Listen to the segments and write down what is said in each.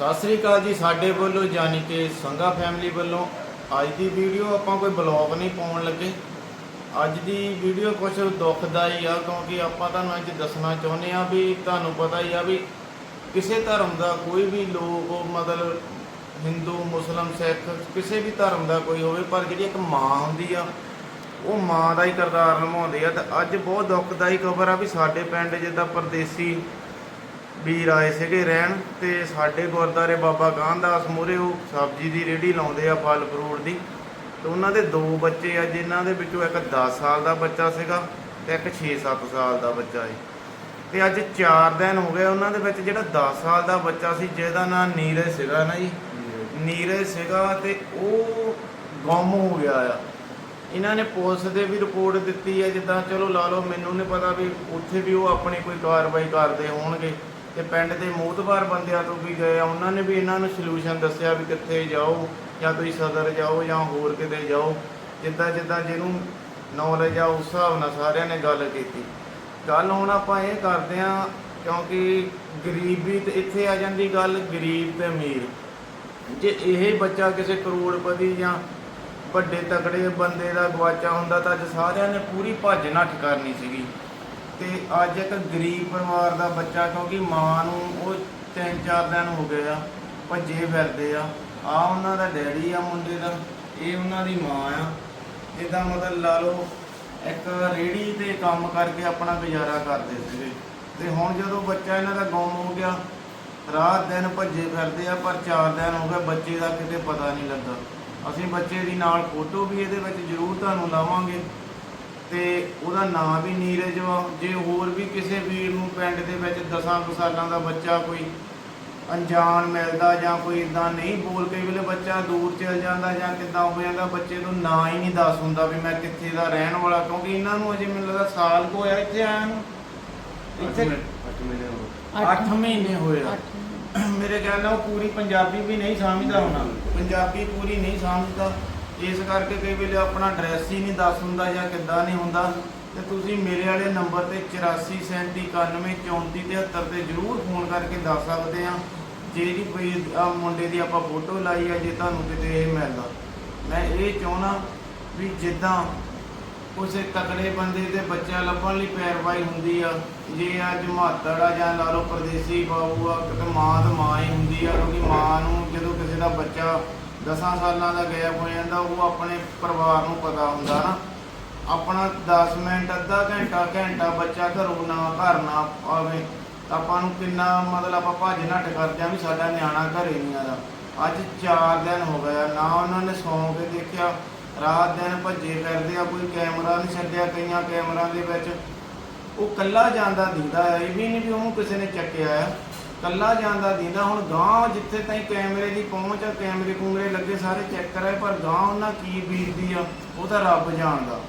ਸਤਿ ਸ੍ਰੀ ਅਕਾਲ ਜੀ ਸਾਡੇ ਵੱਲੋਂ ਯਾਨੀ ਕਿ ਸੰਗਾ ਫੈਮਿਲੀ ਵੱਲੋਂ ਅੱਜ ਦੀ ਵੀਡੀਓ ਆਪਾਂ ਕੋਈ ਬਲੌਗ ਨਹੀਂ ਪਾਉਣ ਲੱਗੇ। ਅੱਜ ਦੀ ਵੀਡੀਓ ਕੁਝ ਦੁਖਦਾਈ ਆ ਕਿਉਂਕਿ ਆਪਾਂ ਤੁਹਾਨੂੰ ਅੱਜ ਦੱਸਣਾ ਚਾਹੁੰਦੇ ਆ ਵੀ ਤੁਹਾਨੂੰ ਪਤਾ ਹੀ ਆ ਵੀ ਕਿਸੇ ਧਰਮ ਦਾ ਕੋਈ ਵੀ ਲੋਕ, ਮਤਲਬ ਹਿੰਦੂ, ਮੁਸਲਮ, ਸਿੱਖ ਕਿਸੇ ਵੀ ਧਰਮ ਦਾ ਕੋਈ ਹੋਵੇ, ਪਰ ਜਿਹੜੀ ਇੱਕ ਮਾਂ ਹੁੰਦੀ ਆ, ਉਹ ਮਾਂ ਦਾ ਹੀ ਕਿਰਦਾਰ ਨਿਭਾਉਂਦੇ ਆ। ਤੇ ਅੱਜ ਬਹੁਤ ਦੁਖਦਾਈ ਖਬਰ ਆ ਵੀ ਸਾਡੇ ਪਿੰਡ ਜਿੱਦਾਂ ਪਰਦੇਸੀ ਵੀਰ ਆਏ ਸੀਗੇ ਰਹਿਣ ਤੇ ਸਾਡੇ ਗੁਰਦਾਰੇ ਬਾਬਾ ਕਾਹਨਦਾਸ ਮੂਹਰੇ ਉਹ ਸਬਜ਼ੀ ਦੀ ਰੇੜੀ ਲਾਉਂਦੇ ਆ ਫਲ ਫਰੂਟ ਦੀ। ਤੇ ਉਹਨਾਂ ਦੇ ਦੋ ਬੱਚੇ ਆ, ਜਿਨ੍ਹਾਂ ਦੇ ਵਿੱਚੋਂ ਇੱਕ 10 ਸਾਲ ਦਾ ਬੱਚਾ ਸੀਗਾ ਤੇ ਇੱਕ 6-7 ਸਾਲ ਦਾ ਬੱਚਾ ਹੈ ਤੇ ਅੱਜ 4 ਦਿਨ ਹੋ ਗਏ ਉਹਨਾਂ ਦੇ ਵਿੱਚ ਜਿਹੜਾ 10 ਸਾਲ ਦਾ ਬੱਚਾ ਸੀ, ਜਿਹਦਾ ਨਾਮ ਨੀਰਜ ਸੀਗਾ ਨਾ ਜੀ। ਨੀਰਜ ਸੀਗਾ ਤੇ ਉਹ ਗਮ ਹੋ ਗਿਆ ਆ। ਇਹਨਾਂ ਨੇ ਪੁਲਿਸ ਦੇ ਵੀ ਰਿਪੋਰਟ ਦਿੱਤੀ ਹੈ ਜਿੱਦਾਂ ਚਲੋ ਲਾ ਲਓ ਮੈਨੂੰ ਨਹੀਂ ਪਤਾ ਵੀ ਉੱਥੇ ਵੀ ਉਹ ਆਪਣੀ ਕੋਈ ਕਾਰਵਾਈ ਕਰਦੇ ਹੋਣਗੇ। ਤੇ ਪਿੰਡ ਦੇ ਮੋਤਬਾਰ ਬੰਦਿਆਂ ਤੋਂ ਵੀ ਗਏ ਆ, ਉਹਨਾਂ ਨੇ ਵੀ ਇਹਨਾਂ ਨੂੰ ਸੋਲੂਸ਼ਨ ਦੱਸਿਆ ਵੀ ਕਿੱਥੇ ਜਾਓ, ਜਾਂ ਤੁਸੀਂ ਸਦਰ ਜਾਓ ਜਾਂ ਹੋਰ ਕਿਤੇ ਜਾਓ, ਜਿੱਦਾਂ ਜਿੱਦਾਂ ਜਿਹਨੂੰ ਨੌਲੇਜ ਆ, ਉਸ ਹਿਸਾਬ ਨਾਲ ਸਾਰਿਆਂ ਨੇ ਗੱਲ ਕੀਤੀ। ਗੱਲ ਹੁਣ ਆਪਾਂ ਇਹ ਕਰਦੇ ਆ ਕਿਉਂਕਿ ਗਰੀਬੀ ਤੇ ਇੱਥੇ ਆ ਜਾਂਦੀ ਗੱਲ, ਗਰੀਬ ਤੇ ਅਮੀਰ। ਜੇ ਇਹ ਬੱਚਾ ਕਿਸੇ ਕਰੋੜਪਤੀ ਜਾਂ ਵੱਡੇ ਤਕੜੇ ਬੰਦੇ ਦਾ ਗਵਾਚਾ ਹੁੰਦਾ, ਤਾਂ ਅੱਜ ਸਾਰਿਆਂ ਨੇ ਪੂਰੀ ਭੱਜ ਨੱਠ ਕਰਨੀ ਸੀਗੀ। ਤੇ ਅੱਜ ਇੱਕ ਗਰੀਬ ਪਰਿਵਾਰ ਦਾ ਬੱਚਾ ਕਿਉਂਕਿ ਮਾਂ ਨੂੰ ਉਹ ਤਿੰਨ ਚਾਰ ਦਿਨ ਹੋ ਗਏ ਆ, ਭੱਜੇ ਫਿਰਦੇ ਆ। ਆ ਉਹਨਾਂ ਦਾ ਡੈਡੀ ਆ ਮੁੰਡੇ ਦਾ, ਇਹ ਉਹਨਾਂ ਦੀ ਮਾਂ ਆ। ਜਿੱਦਾਂ ਮਤਲਬ ਲਾ ਲਓ, ਇੱਕ ਰੇੜੀ ਤੇ ਕੰਮ ਕਰਕੇ ਆਪਣਾ ਗੁਜ਼ਾਰਾ ਕਰਦੇ ਸੀਗੇ। ਤੇ ਹੁਣ ਜਦੋਂ ਬੱਚਾ ਇਹਨਾਂ ਦਾ ਗੁੰਮ ਹੋ ਗਿਆ, ਰਾਤ ਦਿਨ ਭੱਜੇ ਫਿਰਦੇ ਆ, ਪਰ ਚਾਰ ਦਿਨ ਹੋ ਗਏ ਬੱਚੇ ਦਾ ਕਿਤੇ ਪਤਾ ਨਹੀਂ ਲੱਗਾ। ਅਸੀਂ ਬੱਚੇ ਦੀ ਨਾਲ ਫੋਟੋ ਵੀ ਇਹਦੇ ਵਿੱਚ ਜ਼ਰੂਰ ਤੁਹਾਨੂੰ ਲਾਵਾਂਗੇ। ਤੇ ਉਹਦਾ ਨਾਮ ਵੀ ਨੀਰਜ ਵਾ। ਜੇ ਹੋਰ ਵੀ ਕਿਸੇ ਵੀਰ ਨੂੰ ਪਿੰਡ ਦੇ ਵਿੱਚ 10 ਕੁ ਸਾਲਾਂ ਦਾ ਬੱਚਾ ਕੋਈ ਅਣਜਾਣ ਮਿਲਦਾ ਜਾਂ ਕੋਈ ਇਦਾਂ ਨਹੀਂ ਬੋਲ ਕੇ ਵੇਲੇ ਬੱਚਾ ਦੂਰ ਚਲ ਜਾਂਦਾ ਜਾਂ ਕਿੱਦਾਂ ਹੋ ਜਾਂਦਾ ਬੱਚੇ ਨੂੰ ਨਾਂ ਹੀ ਨਹੀਂ ਦੱਸ ਹੁੰਦਾ ਵੀ ਮੈਂ ਕਿੱਥੇ ਦਾ ਰਹਿਣ ਵਾਲਾ ਕਿਉਂਕਿ ਇਹਨਾਂ ਨੂੰ ਅਜੇ ਮੈਨੂੰ ਲੱਗਦਾ ਸਾਲ ਕੁ ਹੋਇਆ ਇੱਥੇ ਆਇਆ ਨੂੰ। ਇੱਥੇ 8 ਮਹੀਨੇ ਹੋਏ ਆ। ਮੇਰੇ ਖਿਆਲ ਨਾਲ ਉਹ ਪੂਰੀ ਪੰਜਾਬੀ ਵੀ ਨਹੀਂ ਸਮਝਦਾ ਹੋਣਾ। ਪੰਜਾਬੀ ਪੂਰੀ ਨਹੀਂ ਸਮਝਦਾ। ਇਸ ਕਰਕੇ ਕਈ ਵੇਲੇ ਆਪਣਾ ਐਡਰੈਸ ਹੀ ਨਹੀਂ ਦੱਸ ਹੁੰਦਾ ਜਾਂ ਕਿੱਦਾਂ ਨਹੀਂ ਹੁੰਦਾ, ਤੇ ਤੁਸੀਂ ਮੇਰੇ ਵਾਲੇ ਨੰਬਰ ਤੇ 8437913473 ਤੇ ਜਰੂਰ ਫੋਨ ਕਰਕੇ ਦੱਸ ਸਕਦੇ ਆ ਜਿਹੜੀ ਕੋਈ ਮੁੰਡੇ ਦੀ ਆਪਾਂ ਫੋਟੋ ਲਾਈ ਆ ਜੇ ਤੁਹਾਨੂੰ ਕਿਤੇ ਇਹ ਮਿਲਦਾ। ਮੈਂ ਇਹ ਚਾਹਣਾ ਵੀ ਜਿੱਦਾਂ ਉਸੇ ਤਕੜੇ ਬੰਦੇ ਦੇ ਬੱਚਾ ਲੱਭਣ ਲਈ ਪੈਰਵਾਈ ਹੁੰਦੀ ਆ, ਜੇ ਅੱਜ ਮਾਤੜ ਆ ਜਾਂ ਲਾ ਲਓ ਪਰਦੇਸੀ ਬਾਬੂ ਆ, ਕਿਤੇ ਮਾਂ ਤਾਂ ਮਾਂ ਹੀ ਹੁੰਦੀ ਆ, ਕਿਉਂਕਿ ਮਾਂ ਨੂੰ ਜਦੋਂ ਕਿਸੇ ਦਾ ਬੱਚਾ 10 ਸਾਲਾਂ ਦਾ ਗਾਇਬ ਹੋ ਜਾਂਦਾ, ਉਹ ਆਪਣੇ ਪਰਿਵਾਰ ਨੂੰ ਪਤਾ ਹੁੰਦਾ ਨਾ। ਆਪਣਾ 10 ਮਿੰਟ, ਅੱਧਾ ਘੰਟਾ ਘੰਟਾ ਬੱਚਾ ਘਰੋਂ ਨਾ, ਘਰ ਨਾ ਆਵੇ, ਤਾਂ ਆਪਾਂ ਨੂੰ ਕਿੰਨਾ ਮਤਲਬ ਆਪਾਂ ਭੱਜ ਨੱਠ ਕਰਦੇ ਆ ਵੀ ਸਾਡਾ ਨਿਆਣਾ ਘਰੇ ਨਹੀਂ ਆਦਾ ਅੱਜ 4 ਦਿਨ ਹੋ ਗਿਆ ਨਾ ਉਹਨਾਂ ਨੇ ਸੌਂ ਕੇ ਦੇਖਿਆ, ਰਾਤ ਦਿਨ ਭੱਜੇ ਫਿਰਦੇ ਆ, ਕੋਈ ਕੈਮਰਾ ਨਹੀਂ ਛੱਡਿਆ ਕਈਆਂ ਕੈਮਰਾ ਦੇ ਵਿੱਚ। ਉਹ ਕੱਲਾ ਜਾਂਦਾ ਦਿੰਦਾ ਹੈ, ਇਹ ਵੀ ਨਹੀਂ ਵੀ ਉਹਨੂੰ ਕਿਸੇ ਨੇ ਚੱਕਿਆ ਆ ਕੱਲਾ ਜਾਂਦਾ ਦਿੰਦਾ ਹੁਣ ਗਾਂ ਜਿੱਥੇ ਤਾਈਂ ਕੈਮਰੇ ਦੀ ਪਹੁੰਚ ਆ, ਕੈਮਰੇ ਕੂਮਰੇ ਲੱਗੇ ਸਾਰੇ ਚੈੱਕ ਕਰਾਏ, ਪਰ ਗਾਂ ਉਹਨਾਂ ਕੀ ਬੀਜਦੀ ਆ, ਉਹ ਤਾਂ ਰੱਬ ਜਾਣਦਾ।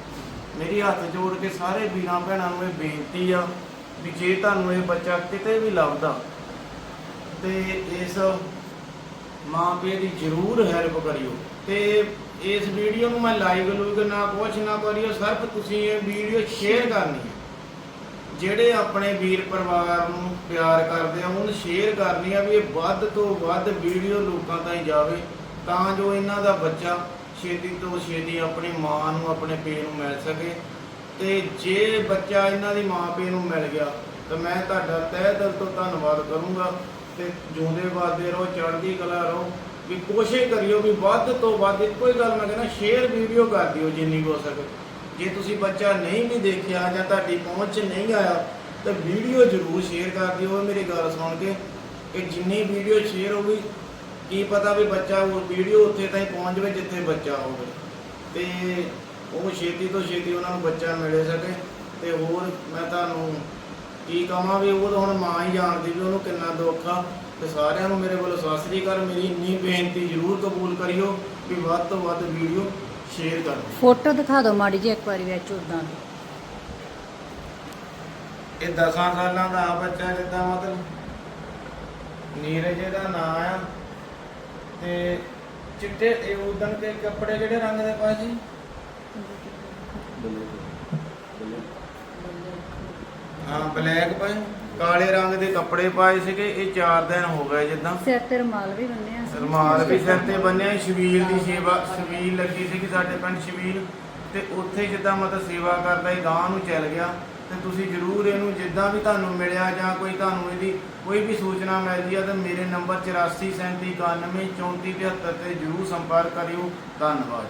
ਮੇਰੀ ਹੱਥ ਜੋੜ ਕੇ ਸਾਰੇ ਵੀਰਾਂ ਭੈਣਾਂ ਨੂੰ ਇਹ ਬੇਨਤੀ ਆ ਵੀ ਜੇ ਤੁਹਾਨੂੰ ਇਹ ਬੱਚਾ ਕਿਤੇ ਵੀ ਲੱਭਦਾ, ਤੇ ਇਸ ਮਾਂ ਪਿਓ ਦੀ ਜ਼ਰੂਰ ਹੈਲਪ ਕਰਿਓ। ਤੇ ਇਸ ਵੀਡੀਓ ਨੂੰ ਮੈਂ ਲਾਈਵ ਲੂਗ, ਨਾ ਕੁਛ ਨਾ ਕਰਿਓ, ਸਿਰਫ ਤੁਸੀਂ ਇਹ ਵੀਡੀਓ ਸ਼ੇਅਰ ਕਰਨੀ ਹੈ ਜਿਹੜੇ ਆਪਣੇ ਵੀਰ ਪਰਿਵਾਰ ਨੂੰ ਪਿਆਰ ਕਰਦੇ ਆ, ਉਹਨੂੰ ਸ਼ੇਅਰ ਕਰਨੀ ਆ ਵੀ ਇਹ ਵੱਧ ਤੋਂ ਵੱਧ ਵੀਡੀਓ ਲੋਕਾਂ ਤਾਈਂ ਜਾਵੇ, ਤਾਂ ਜੋ ਇਹਨਾਂ ਦਾ ਬੱਚਾ ਛੇਤੀ ਤੋਂ ਛੇਤੀ ਆਪਣੀ ਮਾਂ ਨੂੰ, ਆਪਣੇ ਪਿਓ ਨੂੰ ਮਿਲ ਸਕੇ। ਤੇ ਜੇ ਬੱਚਾ ਇਹਨਾਂ ਦੀ ਮਾਂ ਪਿਓ ਨੂੰ ਮਿਲ ਗਿਆ, ਤਾਂ ਮੈਂ ਤੁਹਾਡਾ ਤਹਿ ਦਿਲ ਤੋਂ ਧੰਨਵਾਦ ਕਰੂੰਗਾ ਤੇ ਜਿਉਂਦੇ ਵਾਦੇ ਰਹੋ, ਚੜ੍ਹਦੀ ਕਲਾ ਰਹੋ, ਵੀ ਕੋਸ਼ਿਸ਼ ਕਰਿਓ ਵੀ ਵੱਧ ਤੋਂ ਵੱਧ ਇੱਕੋ ਹੀ ਗੱਲ ਮੈਂ ਕਹਿੰਦਾ ਸ਼ੇਅਰ ਵੀਡੀਓ ਕਰ ਦਿਓ ਜਿੰਨੀ ਕੁ ਹੋ ਸਕੇ। ਜੇ ਤੁਸੀਂ ਬੱਚਾ ਨਹੀਂ ਵੀ ਦੇਖਿਆ ਜਾਂ ਤੁਹਾਡੀ ਪਹੁੰਚ 'ਚ ਨਹੀਂ ਆਇਆ, ਤਾਂ ਵੀਡੀਓ ਜ਼ਰੂਰ ਸ਼ੇਅਰ ਕਰ ਦਿਓ। ਮੇਰੀ ਗੱਲ ਸੁਣ ਕੇ ਕਿ ਜਿੰਨੀ ਵੀਡੀਓ ਸ਼ੇਅਰ ਹੋਊਗੀ ਕੀ ਪਤਾ ਵੀ ਬੱਚਾ ਉਹ ਵੀਡੀਓ ਉੱਥੇ ਤਾਈਂ ਪਹੁੰਚ ਜਾਵੇ ਜਿੱਥੇ ਬੱਚਾ ਹੋਵੇ। ਤੇ ਉਹ ਛੇਤੀ ਤੋਂ ਛੇਤੀ ਉਹਨਾਂ ਨੂੰ ਬੱਚਾ ਮਿਲੇ ਸਕੇ। ਤੇ ਹੋਰ ਮੈਂ ਤੁਹਾਨੂੰ ਕੀ ਕਹਾਂ ਵੀ ਉਹ ਤਾਂ ਹੁਣ ਮਾਂ ਹੀ ਜਾਣਦੀ ਵੀ ਉਹਨੂੰ ਕਿੰਨਾ ਦੁੱਖ ਆ। ਤੇ ਸਾਰਿਆਂ ਨੂੰ ਮੇਰੇ ਵੱਲੋਂ ਸਤਿ ਸ੍ਰੀ ਅਕਾਲ। ਮੇਰੀ ਇੰਨੀ ਬੇਨਤੀ ਜ਼ਰੂਰ ਕਬੂਲ ਕਰਿਓ ਵੀ ਵੱਧ ਤੋਂ ਵੱਧ ਵੀਡੀਓ ਸ਼ੇਅਰ ਕਰ ਦਿਓ। ਫੋਟੋ ਦਿਖਾ ਦਿਓ ਮਾੜੀ ਜਿਹੀ ਇੱਕ ਵਾਰੀ ਵਿੱਚ ਉਦਾਂ ਦੀ। ਇਹ 10 ਸਾਲਾਂ ਦਾ ਆ ਬੱਚਾ ਜਿੱਦਾਂ ਮਤਲਬ ਨੀਰਜ ਦਾ ਨਾਂ ਆ ਤੇ ਚਿੱਟੇ ਇਹ ਉਦਣ ਕੇ ਕੱਪੜੇ ਕਿਹੜੇ ਰੰਗ ਦੇ ਪਾਏ ਸੀ? ਹਾਂ ਬਲੈਕ ਪਾਏ ਕਾਲੇ ਰੰਗ ਦੇ ਕੱਪੜੇ ਪਾਏ ਸੀਗੇ ਇਹ 4 ਦਿਨ ਹੋ ਗਏ ਜਿੱਦਾਂ। ਸਿਰ ਤੇ ਰੁਮਾਲ ਵੀ ਬੰਨਿਆ ਸੀ। ਰਮਾਲ ਵੀ ਸਿਰ ਤੇ ਬੰਨਿਆ ਸ਼ਬੀਲ ਦੀ ਸੇਵਾ ਸ਼ਬੀਲ ਲੱਗੀ ਸੀ ਕਿ ਸਾਡੇ ਪਿੰਡ ਸ਼ਬੀਲ। ਤੇ ਉੱਥੇ ਜਿੱਦਾਂ ਮਤਲਬ ਸੇਵਾ ਕਰਦਾ ਹੀ ਗਾਂ ਨੂੰ ਚੱਲ ਗਿਆ। ਤੇ ਤੁਸੀਂ ਜਰੂਰ ਇਹਨੂੰ ਜਿੱਦਾਂ ਵੀ ਤੁਹਾਨੂੰ ਮਿਲਿਆ ਜਾਂ ਕੋਈ ਤੁਹਾਨੂੰ ਇਹਦੀ ਕੋਈ ਵੀ ਸੂਚਨਾ ਮਿਲਦੀ ਆ ਤਾਂ ਮੇਰੇ ਨੰਬਰ 8437913473 ਤੇ ਜਰੂਰ ਸੰਪਰਕ ਕਰਿਓ। ਧੰਨਵਾਦ।